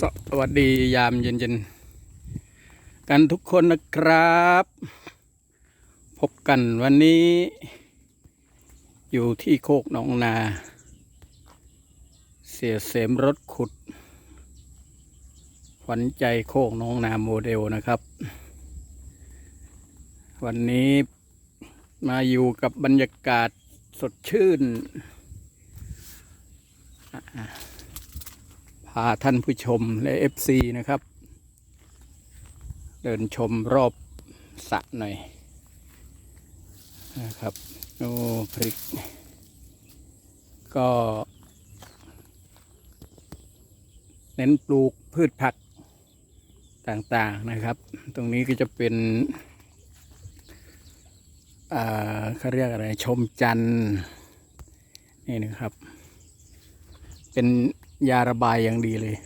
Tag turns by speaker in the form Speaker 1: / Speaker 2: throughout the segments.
Speaker 1: สวัสดียามเย็นๆ กันทุกคนนะครับ พบกันวันนี้ อยู่ที่โคกหนองนา เสียเสมรถขุดขวัญใจโคกหนองนาโมเดลนะครับ วันนี้มาอยู่กับบรรยากาศสดชื่นาท่านผู้ชมและ FC นะครับ เดินชมรอบสระหน่อยนะครับโอ้พริก ก็ เน้นปลูกพืชผักต่างๆนะครับ ตรงนี้ก็จะเป็นอ่าเขาเรียกอะไรชมจันนี่นะครับ เป็น ยาระบายอย่างดีเลย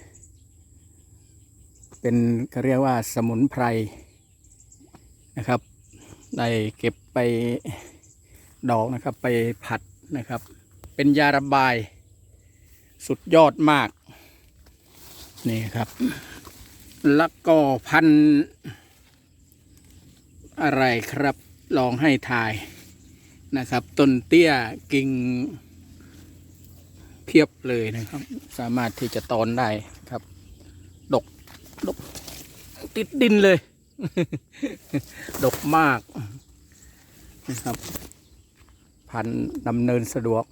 Speaker 1: เป็นเขาเรียกว่าสมุนไพรนะครับ ได้เก็บไปดอกนะครับไปผัดนะครับ เป็นยาระบายสุดยอดมาก นี่ครับ แล้วก็พันอะไรครับลองให้ทายนะครับ ต้นเตี้ยกิ่ง เพียบเลยนะครับ สามารถที่จะตอนได้ครับ ดกดก ติดดินเลย ดกมากนะครับ พันดำเนินสะดวก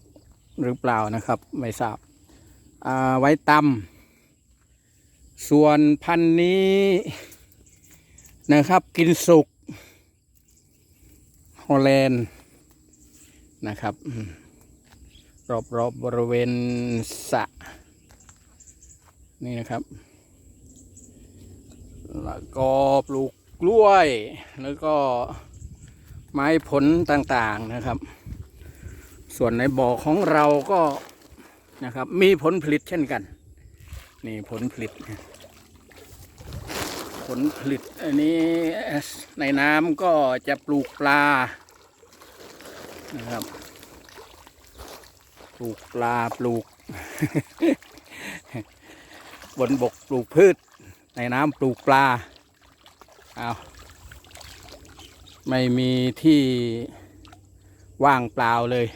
Speaker 1: หรือเปล่านะครับ ไม่ทราบอ่าไว้ตำส่วนพันนี้นะครับ กินสุกฮอลแลนด์นะครับ รอบๆบบริเวณสะ นี่นะครับ แล้วก็ปลูกกล้วย แล้วก็ไม้ผลต่างๆนะครับ ส่วนในบ่อของเราก็นะครับ มีผลผลิตเช่นกัน นี่ผลผลิต ผลผลิตอันนี้ในน้ำก็จะปลูกปลานะครับ ลูกปลาปลูก บนบกปลูกพืช ในน้ำปลูกปลาเอาไม่มีที่ว่างเปล่าเลย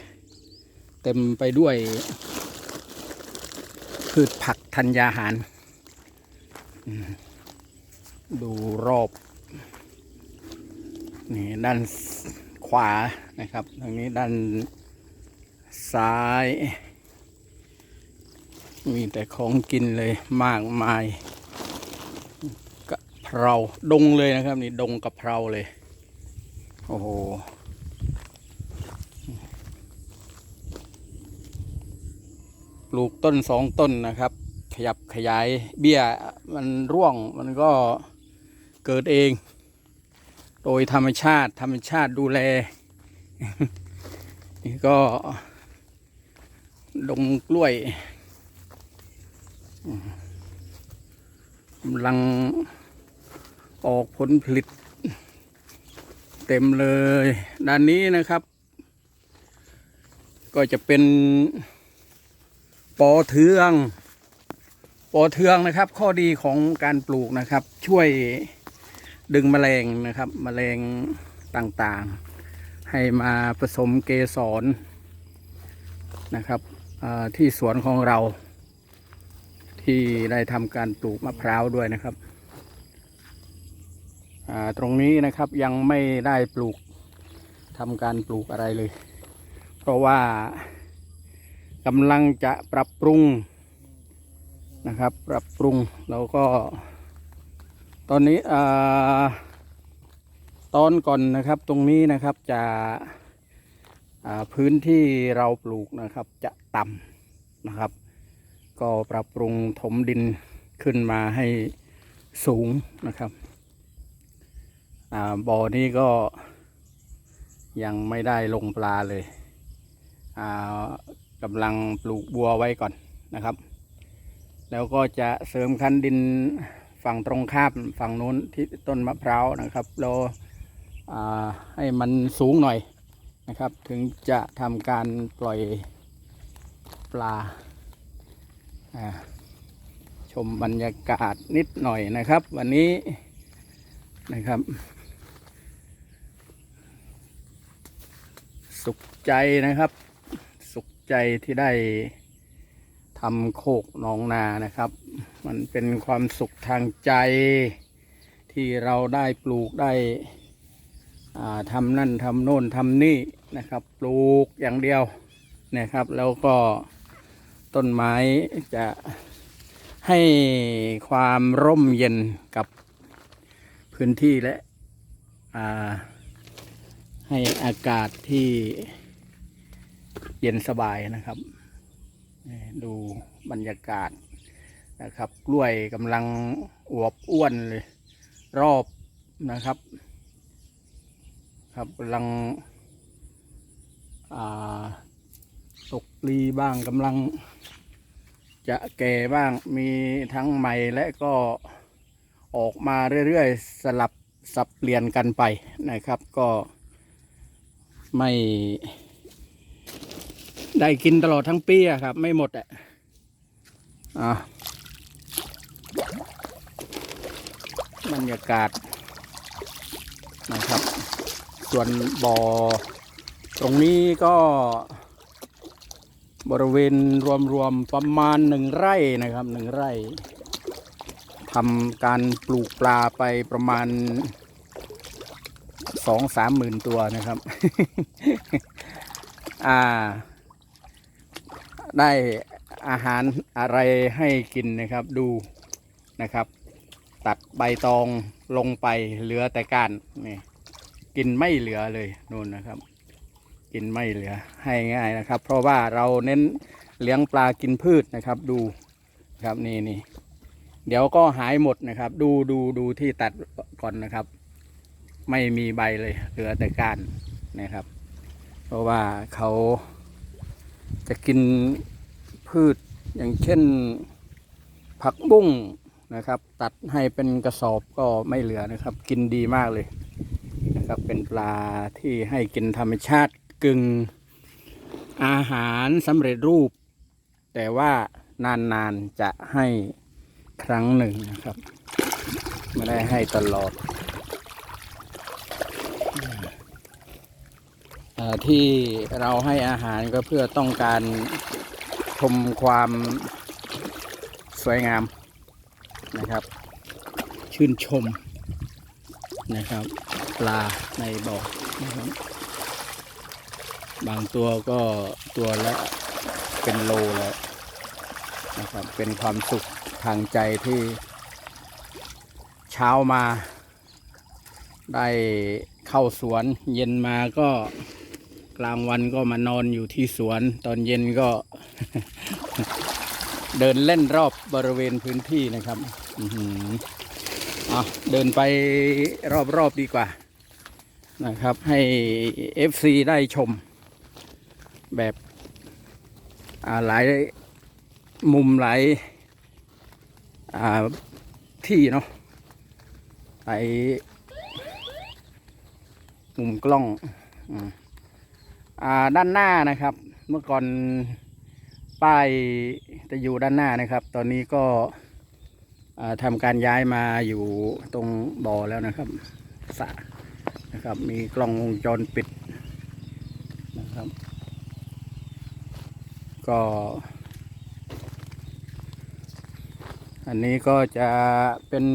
Speaker 1: เต็มไปด้วย พืชผักธัญญาหาร ดูรอบ นี่ด้านขวานะครับทางนี้ด้าน ซ้าย มีแต่ของกินเลยมากมายกะเพราดงเลยนะครับนี่ดงกะเพราเลย โอ้โหปลูกต้นสองต้นนะครับ ขยับขยายเบี้ยมันร่วงมันก็เกิดเอง โดยธรรมชาติธรรมชาติดูแลนี่ก็ ดงกล้วยกำลังออกผลผลิต เต็มเลย ด้านนี้นะครับ ก็จะเป็นปอเทืองปอเทืองนะครับ ข้อดีของการปลูกนะครับ ช่วยดึงแมลงนะครับแมลงต่างๆ ให้มาผสมเกสรนะครับ ที่สวนของเรา ที่ได้ทำการปลูกมะพร้าวด้วยนะครับ ตรงนี้นะครับยังไม่ได้ปลูกทำการปลูกอะไรเลย เพราะว่ากำลังจะปรับปรุงนะครับ ปรับปรุงแล้วก็ ตอนนี้ตอนก่อนนะครับตรงนี้นะครับจะพื้นที่เราปลูกนะครับจะ ต่ำนะครับ ก็ปรับปรุงถมดินขึ้นมาให้สูงนะครับอ่าบ่อนี้ก็ยังไม่ได้ลงปลาเลยอ่ากำลังปลูกบัวไว้ก่อนนะครับ แล้วก็จะเสริมคันดินฝั่งตรงข้ามฝั่งนู้นที่ต้นมะพร้าวนะครับเราอ่าให้มันสูงหน่อยนะครับ ถึงจะทำการปล่อย ปลา ชมบรรยากาศนิดหน่อยนะครับ วันนี้นะครับ สุขใจนะครับ สุขใจที่ได้ทำโคกหนองนานะครับ มันเป็นความสุขทางใจที่เราได้ปลูกได้ทำนั่นทำโน่นทำนี่นะครับ ปลูกอย่างเดียวนะครับ แล้วก็ ต้นไม้จะให้ความร่มเย็นกับพื้นที่และให้อากาศที่เย็นสบายนะครับ ดูบรรยากาศนะครับ กล้วยกำลังอวบอ้วนเลย รอบนะครับ ครับกำลังอ่า ตกปลีบ้างกำลัง จะแก่บ้างมีทั้งใหม่และก็ออกมาเรื่อยๆ สลับสับเปลี่ยนกันไปนะครับ ก็ไม่ ได้กินตลอดทั้งปีครับ ไม่หมดอะอะบรรยากาศนะครับ ส่วนบ่อตรงนี้ก็ บริเวณรวมๆประมาณหนึ่งไร่นะครับหนึ่งไร่ทำการปลูกปลาไปประมาณสองสามหมื่นตัวนะครับ อ่า ได้อาหารอะไรให้กินนะครับดูนะครับ ตัดใบตองลงไปเหลือแต่ก้านนี่กินไม่เหลือเลยนู่นนะครับ กินไม่เหลือให้ง่ายนะครับ เพราะว่าเราเน้นเลี้ยงปลากินพืชนะครับ ดูครับนี่นี่เดี๋ยวก็หายหมดนะครับ ดูดูดูที่ตัดก่อนนะครับ ไม่มีใบเลย เหลือแต่ก้านนะครับ เพราะว่าเขาจะกินพืชอย่างเช่นผักบุ้งนะครับ ตัดให้เป็นกระสอบก็ไม่เหลือนะครับ กินดีมากเลยนะครับเป็นปลาที่ให้กินธรรมชาติ กึ่งอาหารสำเร็จรูป แต่ว่านานๆจะให้ครั้งหนึ่งนะครับ ไม่ได้ให้ตลอดอที่เราให้อาหารก็เพื่อต้องการชมความสวยงามนะครับ ชื่นชมนะครับ ปลาในบ่อนะครับ บางตัวก็ตัวละเป็นโลแล้วนะครับเป็นความสุขทางใจที่เช้ามา ได้เข้าสวน เย็นมาก็กลางวันก็มานอนอยู่ที่สวน ตอนเย็นก็ เดินเล่นรอบบริเวณพื้นที่นะครับอะเดินไปรอบๆดีกว่านะครับ ให้ FC ได้ชม แบบหลายมุมหลายาที่เนาะหลายมุมกล้องอด้านหน้านะครับ เมื่อก่อนป้ายจะอยู่ด้านหน้านะครับ ตอนนี้ก็ทำการย้ายมาอยู่ตรงบ่อแล้วนะครับสะนะครับ มีกล้องวงจรปิดนะครับ ก็ อันนี้ก็จะเป็น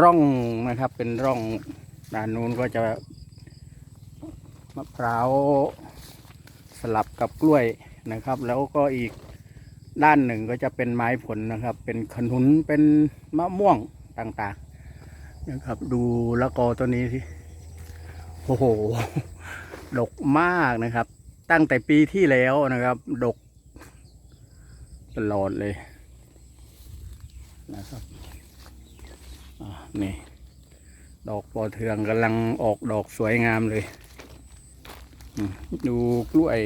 Speaker 1: ร่องนะครับเป็นร่องด้านนู้นก็จะมะพร้าวสลับกับกล้วยนะครับ แล้วก็อีกด้านหนึ่งก็จะเป็นไม้ผลนะครับ เป็นขนุนเป็นมะม่วงต่างๆ นะครับ ดูละกอตัวนี้ที่โอ้โห ดกมากนะครับ ตั้งแต่ปีที่แล้วนะครับ ดก ตลอดเลยนะครับนี่ ดอกปอเทืองกำลังออกดอกสวยงามเลย ดูกล้วย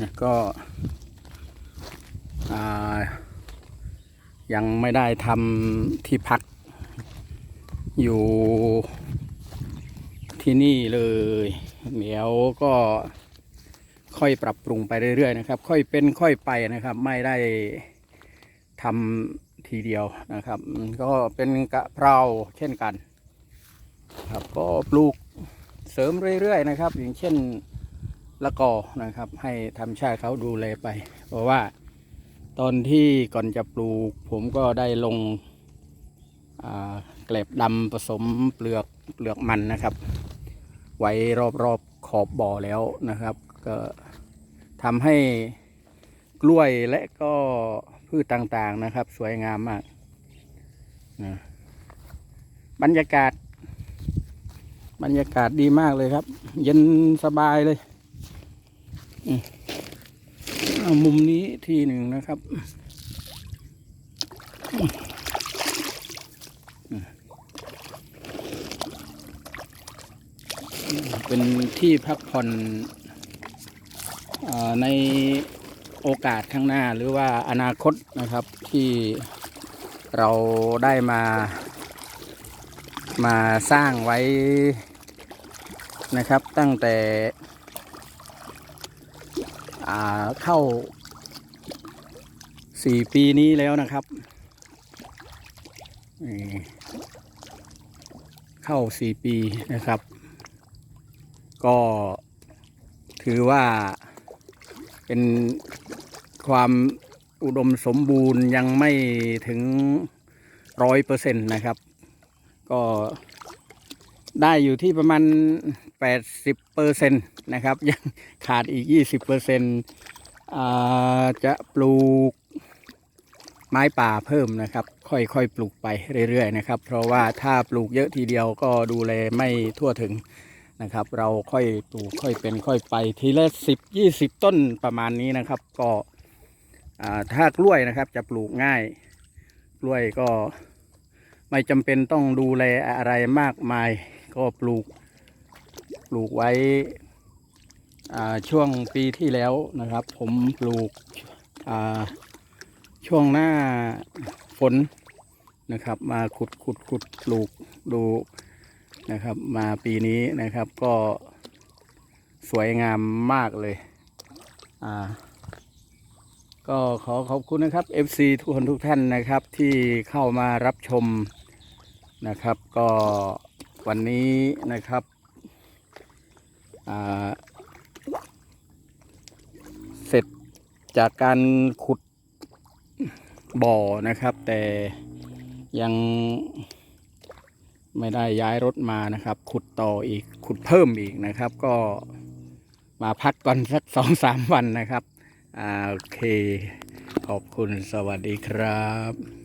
Speaker 1: นี่ก็ยังไม่ได้ทำที่พักอยู่ ที่นี่เลยเดี๋ยวก็ค่อยปรับปรุงไปเรื่อยๆนะครับ ค่อยเป็นค่อยไปนะครับ ไม่ได้ทำทีเดียวนะครับ ก็เป็นกะเพราเช่นกัน ครับก็ปลูกเสริมเรื่อยๆนะครับ อย่างเช่นละกอนะครับ ให้ธรรมชาติเขาดูแลไป เพราะว่าตอนที่ก่อนจะปลูก ผมก็ได้ลงเกล็บดำผสมเปลือกเปลือกมันนะครับ ไว้รอบๆขอบบ่อแล้วนะครับ ก็ทำให้กล้วยและก็พืชต่างๆนะครับ สวยงามมากนะบรรยากาศ บรรยากาศดีมากเลยครับ เย็นสบายเลยมุมนี้ทีหนึ่งนะครับอืมเป็น ที่พักผ่อนอในโอกาสข้างหน้าหรือว่าอนาคตนะครับที่เราได้มา มาสร้างไว้นะครับตั้งแต่เข้าสี่ปีนี้แล้วนะครับเข้าสี่ปีนะครับ ก็ถือว่าเป็นความอุดมสมบูรณ์ยังไม่ถึงร้อยเปอร์เซ็นต์นะครับ ก็ได้อยู่ที่ประมาณ 80เปอร์เซ็นต์นะครับ ยังขาดอีก 20เปอร์เซ็นต์จะปลูกไม้ป่าเพิ่มนะครับ ค่อยๆ ปลูกไปเรื่อยๆนะครับ เพราะว่าถ้าปลูกเยอะทีเดียวก็ดูแลไม่ทั่วถึง นะครับ เราค่อยปลูกค่อยเป็นค่อยไปทีละ10 20ต้นประมาณนี้นะครับ ก็ถ้ากล้วยนะครับจะปลูกง่าย กล้วยก็ไม่จำเป็นต้องดูแลอะไรมากมาย ก็ปลูกปลูกไว้ช่วงปีที่แล้วนะครับ ผมปลูกช่วงหน้าฝนนะครับ มาขุดขุดขุดปลูกดู นะครับ มาปีนี้นะครับก็สวยงามมากเลย อ่า ก็ขอขอบคุณนะครับ FC ทุกคนทุกท่านนะครับที่เข้ามารับชมนะครับ ก็วันนี้นะครับอ่าเสร็จจากการขุดบ่อนะครับ แต่ยัง ไม่ได้ย้ายรถมานะครับ ขุดต่ออีกขุดเพิ่มอีกนะครับ ก็มาพักก่อนสักสองสามวันนะครับอ่าโอเค ขอบคุณสวัสดีครับ